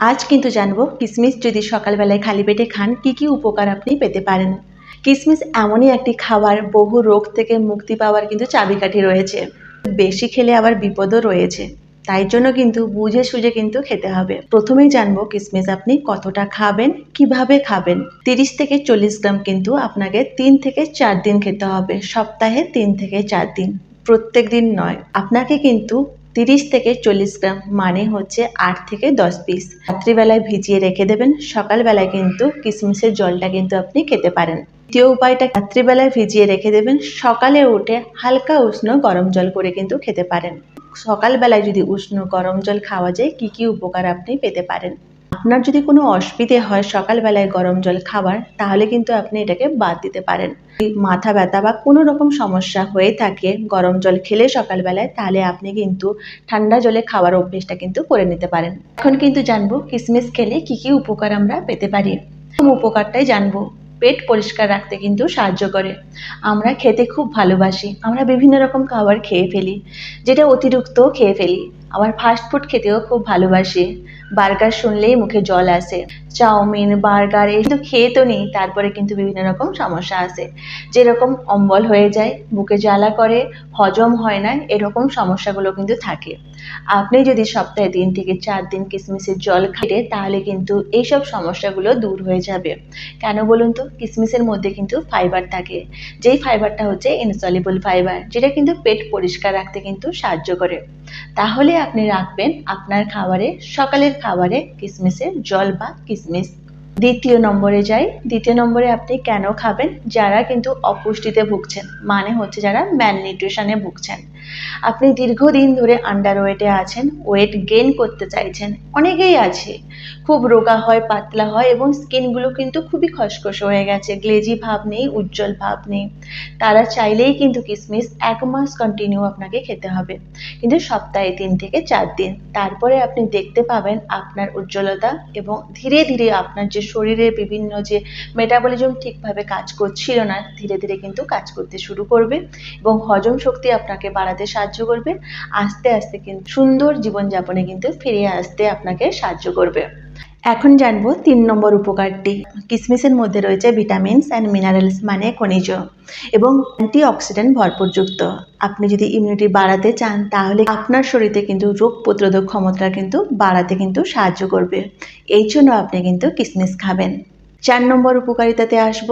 আজ কিন্তু জানব কিশমিশ যদি সকালবেলায় খালি পেটে খান, কি কি উপকার আপনি পেতে পারেন। কিশমিশ এমনই একটি খাবার, বহু রোগ থেকে মুক্তি পাওয়ার কিন্তু চাবিকাঠি রয়েছে। বেশি খেলে আবার বিপদও রয়েছে। তাই জন্য কিন্তু বুঝে সুঝে কিন্তু খেতে হবে। প্রথমেই জানব কিশমিশ আপনি কতটা খাবেন, কীভাবে খাবেন। তিরিশ থেকে চল্লিশ গ্রাম কিন্তু আপনাকে তিন থেকে চার দিন খেতে হবে। সপ্তাহে তিন থেকে চার দিন। প্রত্যেক দিন নয়। আপনাকে কিন্তু তিরিশ থেকে চল্লিশ গ্রাম মানে হচ্ছে আট থেকে দশ পিস রাত্রিবেলায় ভিজিয়ে রেখে দেবেন। সকালবেলায় কিন্তু কিশমিশের জলটা কিন্তু আপনি খেতে পারেন। দ্বিতীয় উপায়টা, রাত্রিবেলায় ভিজিয়ে রেখে দেবেন। সকালে উঠে হালকা উষ্ণ গরম জল করে কিন্তু খেতে পারেন। সকালবেলায় যদি উষ্ণ গরম জল খাওয়া যায়, কি কি উপকার আপনি পেতে পারেন? আপনার যদি কোনো অসুবিধে হয় সকালবেলায় গরম জল খাবার, তাহলে কিন্তু আপনি এটাকে বাদ দিতে পারেন। মাথা ব্যথা বা কোনো রকম সমস্যা হয়ে থাকে গরম জল খেলে সকালবেলায়, তাহলে আপনি কিন্তু ঠান্ডা জলে খাওয়ার অভ্যেসটা কিন্তু করে নিতে পারেন। এখন কিন্তু জানব কিসমিস খেলে কি কি উপকার আমরা পেতে পারি। উপকারটাই জানব। পেট পরিষ্কার রাখতে কিন্তু সাহায্য করে। আমরা খেতে খুব ভালোবাসি। আমরা বিভিন্ন রকম খাবার খেয়ে ফেলি, যেটা অতিরিক্ত খেয়ে ফেলি। আবার ফাস্টফুড খেতেও খুব ভালোবাসি। বার্গার শুনলেই মুখে জল আসে। চাউমিন, বার্গার এই তো খেয়ে তো নেই, তারপরে কিন্তু বিভিন্ন রকম সমস্যা আসে যেরকম অম্বল হয়ে যায়, বুকে জ্বালা করে, হজম হয় না, এরকম সমস্যাগুলো কিন্তু থাকে। আপনি যদি সপ্তাহে তিন থেকে চার দিন কিসমিসের জল খেলে তাহলে কিন্তু এইসব সমস্যাগুলো দূর হয়ে যাবে। কেন বলুন তো? কিসমিসের মধ্যে কিন্তু ফাইবার থাকে। যেই ফাইবারটা হচ্ছে ইনসলিবল ফাইবার যেটা কিন্তু পেট পরিষ্কার রাখতে কিন্তু সাহায্য করে। তাহলে আপনি রাখবেন আপনার খাবারে, সকালের খাবারে কিসমিসের জল বা কিশমিশ দ্বিতীয় নম্বরে যাই। দ্বিতীয় নম্বরে আপনি কেন খাবেন? যারা কিন্তু অপুষ্টিতে ভুগছেন। মানে হচ্ছে যারা ম্যাল নিউট্রিশনে ভুগছেন। আপনি দীর্ঘদিন ধরে আন্ডার ওয়েটে আছেন ওয়েট গেইন করতে চাইছেন, অনেকেই আছে। খুব রোগা হয়, পাতলা হয় এবং স্কিনগুলো কিন্তু খুবই খসখস হয়ে গেছে গ্লেজি ভাব নেই, উজ্জ্বল ভাব নেই। তারা চাইলেই কিন্তু কিশমিশ এক মাস কন্টিনিউ আপনাকে খেতে হবে। কিন্তু সপ্তাহে তিন থেকে চার দিন। তারপরে আপনি দেখতে পাবেন আপনার উজ্জ্বলতা এবং ধীরে ধীরে আপনার যে শরীরের বিভিন্ন যে মেটাবলিজম ঠিকভাবে কাজ করছিল না, ধীরে ধীরে কিন্তু কাজ করতে শুরু করবে এবং হজম শক্তি আপনাকে বাড়াতে সাহায্য করবে। আস্তে আস্তে কিন্তু সুন্দর জীবনযাপনে কিন্তু ফিরে আসতে আপনাকে সাহায্য করবে। এখন জানব তিন নম্বর উপকারটি। কিসমিসের মধ্যে রয়েছে ভিটামিনস অ্যান্ড মিনারেলস মানে খনিজ এবং অ্যান্টি অ্যান্টিঅক্সিডেন্ট ভরপুরযুক্ত। আপনি যদি ইমিউনিটি বাড়াতে চান, তাহলে আপনার শরীরে কিন্তু রোগ প্রতিরোধক ক্ষমতা কিন্তু বাড়াতে কিন্তু সাহায্য করবে। এই জন্য আপনি কিন্তু কিসমিস খাবেন। চার নম্বর উপকারিতাতে আসব,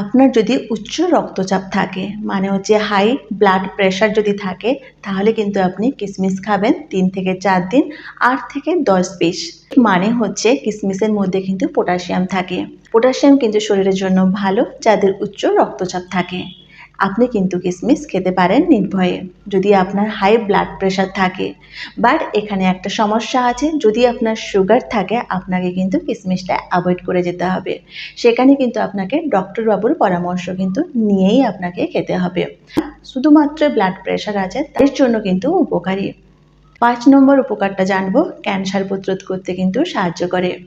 আপনার যদি উচ্চ রক্তচাপ থাকে মানে হচ্ছে হাই ব্লাড প্রেশার যদি থাকে, তাহলে কিন্তু আপনি কিসমিস খাবেন তিন থেকে চার দিন, আট থেকে দশ পিস। মানে হচ্ছে কিসমিসের মধ্যে কিন্তু পটাশিয়াম থাকে। পটাশিয়াম কিন্তু শরীরের জন্য ভালো, যাদের উচ্চ রক্তচাপ থাকে। আপনি কিন্তু কিসমিস খেতে পারেন নির্ভয়ে। যদি আপনার হাই ব্লাড প্রেশার থাকে বাট এখানে একটা সমস্যা আছে, যদি আপনার সুগার থাকে, আপনাকে কিন্তু কিসমিসটা অ্যাভয়েড করে যেতে হবে। সেখানে কিন্তু আপনাকে ডক্টরবাবুর পরামর্শ কিন্তু নিয়েই আপনাকে খেতে হবে। শুধুমাত্র ব্লাড প্রেশার আছে, তার জন্য কিন্তু উপকারী। পাঁচ নম্বর উপকারটা জানব, ক্যান্সার প্রতিরোধ করতে কিন্তু সাহায্য করে।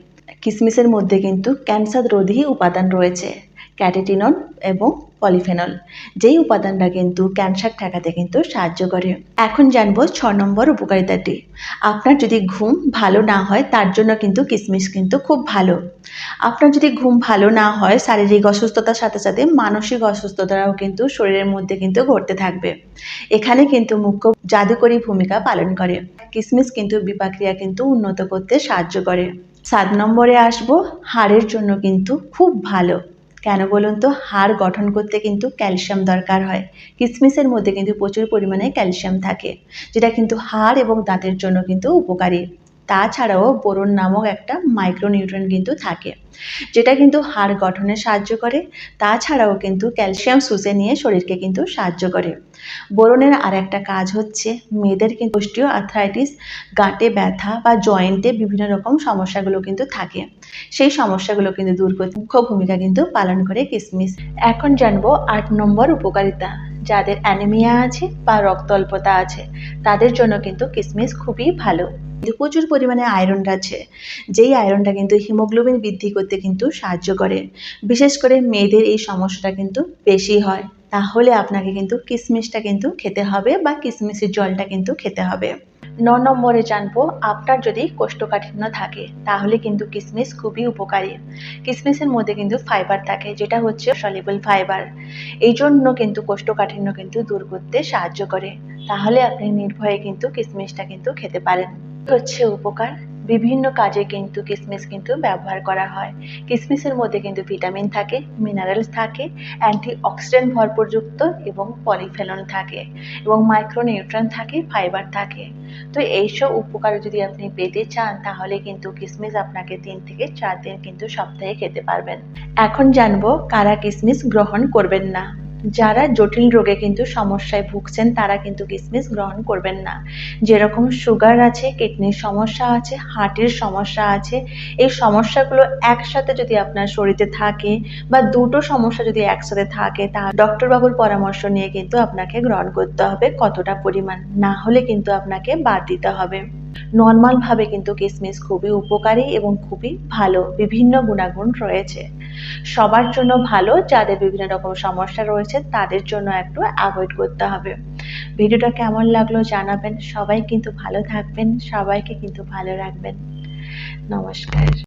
কিসমিসের মধ্যে কিন্তু ক্যান্সার রোধী উপাদান রয়েছে। ক্যাটেটিনন এবং পলিফেনল। যেই উপাদানটা কিন্তু ক্যান্সার ঠেকাতে কিন্তু সাহায্য করে। এখন জানব ছ নম্বর উপকারিতাটি। আপনার যদি ঘুম ভালো না হয়, তার জন্য কিন্তু কিশমিশ কিন্তু খুব ভালো। আপনার যদি ঘুম ভালো না হয়, শারীরিক অসুস্থতার সাথে সাথে মানসিক অসুস্থতারাও কিন্তু শরীরের মধ্যে কিন্তু ঘটতে থাকবে। এখানে কিন্তু মুখ্য জাদুকরী ভূমিকা পালন করে। কিশমিশ কিন্তু বিপাক্রিয়া কিন্তু উন্নত করতে সাহায্য করে। সাত নম্বরে আসব, হাড়ের জন্য কিন্তু খুব ভালো। কেন বলুন তো? হাড় গঠন করতে কিন্তু ক্যালসিয়াম দরকার হয়। কিসমিসের মধ্যে কিন্তু প্রচুর পরিমাণে ক্যালসিয়াম থাকে, যেটা কিন্তু হাড় এবং দাঁতের জন্য কিন্তু উপকারী। তাছাড়াও বোরন নামক একটা মাইক্রোনিউট্রন কিন্তু থাকে, যেটা কিন্তু হাড় গঠনে সাহায্য করে, তাছাড়াও কিন্তু ক্যালসিয়াম শুষে নিয়ে শরীরকে কিন্তু সাহায্য করে। বোরনের আর একটা কাজ হচ্ছে মেয়েদের কিন্তু অস্টিও আর্থ্রাইটিস গাঁটে ব্যথা বা জয়েন্টে বিভিন্ন রকম সমস্যাগুলো কিন্তু থাকে। সেই সমস্যাগুলো কিন্তু দূর করতে মুখ্য ভূমিকা কিন্তু পালন করে কিসমিস। এখন জানব আট নম্বর উপকারিতা যাদের অ্যানিমিয়া আছে বা রক্ত অল্পতা আছে, তাদের জন্য কিন্তু কিসমিস খুবই ভালো। প্রচুর পরিমাণে আয়রন আছে, যেই আয়রনটা কিন্তু হিমোগ্লোবিন বৃদ্ধি করতে কিন্তু সাহায্য করে। বিশেষ করে মেয়েদের এই সমস্যাটা কিন্তু বেশি হয়। তাহলে আপনাকে কিন্তু কিসমিসটা কিন্তু খেতে হবে বা কিসমিসের জলটা কিন্তু খেতে হবে। ন নম্বরে জানব, আপনার যদি কোষ্ঠকাঠিন্য থাকে, তাহলে কিন্তু কিসমিস খুবই উপকারী। কিসমিসের মধ্যে কিন্তু ফাইবার থাকে, যেটা হচ্ছে সলিবল ফাইবার এই জন্য কিন্তু কোষ্ঠকাঠিন্য কিন্তু দূর করতে সাহায্য করে। তাহলে আপনি নির্ভয়ে কিন্তু কিসমিসটা কিন্তু খেতে পারেন। হচ্ছে উপকার। বিভিন্ন কাজে কিন্তু কিশমিশ কিন্তু ব্যবহার করা হয়। কিশমিশের মধ্যে কিন্তু ভিটামিন থাকে মিনারেলস থাকে অ্যান্টি অক্সিডেন্ট ভরপুরযুক্ত এবং পলিফেনল থাকে এবং মাইক্রোনিউট্রন থাকে ফাইবার থাকে। তো এইসব উপকার যদি আপনি পেতে চান, তাহলে কিন্তু কিশমিশ আপনাকে তিন থেকে চার দিন কিন্তু সপ্তাহে খেতে পারবেন। এখন জানব কারা কিশমিশ গ্রহণ করবেন না। যারা জটিল রোগে কিন্তু সমস্যায় ভুগছেন, তারা কিন্তু কিসমিস গ্রহণ করবেন না। যেরকম সুগার আছে, কিডনির সমস্যা আছে, হার্টের সমস্যা আছে, এই সমস্যাগুলো একসাথে যদি আপনার শরীরে থাকে বা দুটো সমস্যা যদি একসাথে থাকে, তা ডক্টরবাবুর পরামর্শ নিয়ে কিন্তু আপনাকে গ্রহণ করতে হবে কতটা পরিমাণ। না হলে কিন্তু আপনাকে বাদ দিতে হবে। নর্মালভাবে কিন্তু কিসমিস খুবই উপকারী এবং খুবই ভালো, বিভিন্ন গুণাগুণ রয়েছে। সবার জন্য ভালো, যাদের বিভিন্ন রকম সমস্যা রয়েছে, তাদের জন্য একটু অ্যাভয়েড করতে হবে। ভিডিওটা কেমন লাগল জানাবেন। সবাই কিন্তু ভালো থাকবেন, সবাইকে কিন্তু ভালো রাখবেন। নমস্কার।